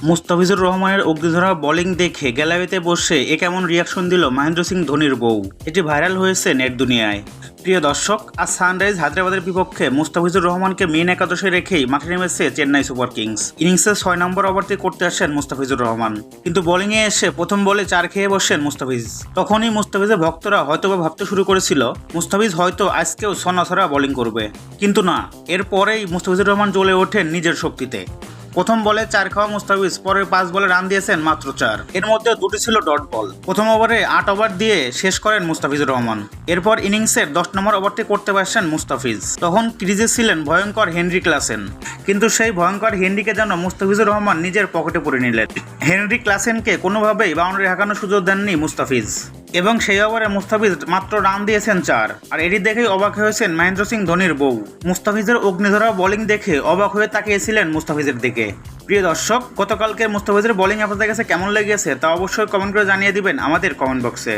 মুস্তাফিজুর রহমানের অগ্নিধরা বোলিং দেখে গ্যালারিতে বসে এ কেমন রিয়াকশন দিল মহেন্দ্র সিং ধোনির বউ? এটি ভাইরাল হয়েছে নেট দুনিয়ায়। প্রিয় দর্শক, আজ সানরাইজ হায়দ্রাবাদের বিপক্ষে মুস্তাফিজুর রহমানকে মেন একাদশে রেখেই মাঠে নেমেছে চেন্নাই সুপার কিংস। ইনিংসের ছয় নম্বর ওভারটি করতে আসেন মুস্তাফিজুর রহমান। কিন্তু বোলিংয়ে এসে প্রথম বলে চার খেয়ে বসেন মুস্তাফিজ। তখনই মুস্তাফিজের ভক্তরা হয়তোবা ভাবতে শুরু করেছিল, মুস্তাফিজ হয়তো আজকেও সনাছরা বোলিং করবে। কিন্তু না, এরপরেই মুস্তাফিজুর রহমান জ্বলে ওঠেন নিজের শক্তিতে। প্রথম বলে চার খাওয়া মুস্তাফিজ, পরের পাঁচ বলে রান দিয়েছেন মাত্র চার। এর মধ্যে দুটি ছিল ডট বল। প্রথম ওভারে আট ওভার দিয়ে শেষ করেন মুস্তাফিজুর রহমান। এরপর ইনিংসের দশ নম্বর ওভারটি করতে পারছেন মুস্তাফিজ। তখন ক্রিজে ছিলেন ভয়ঙ্কর হেনরি ক্লাসেন। কিন্তু সেই ভয়ঙ্কর হেনরিকে যেন মুস্তাফিজুর রহমান নিজের পকেটে পরে নিলেন। হেনরি ক্লাসেনকে কোনোভাবেই বাউন্ডারি হাঁকানোর সুযোগ দেননি মুস্তাফিজ। এবং সেই ওভারে মুস্তাফিজ মাত্র রান দিয়েছেন চার। আর এটি দেখেই অবাক হয়েছেন মহেন্দ্র সিং ধোনির বউ। মুস্তাফিজের অগ্নিধরা বোলিং দেখে অবাক হয়ে তাকিয়েছিলেন মুস্তাফিজের দিকে। প্রিয় দর্শক, গতকালকে মুস্তাফিজের বোলিং আপনাদের কাছে কেমন লেগেছে তা অবশ্যই কমেন্ট করে জানিয়ে দিবেন আমাদের কমেন্ট বক্সে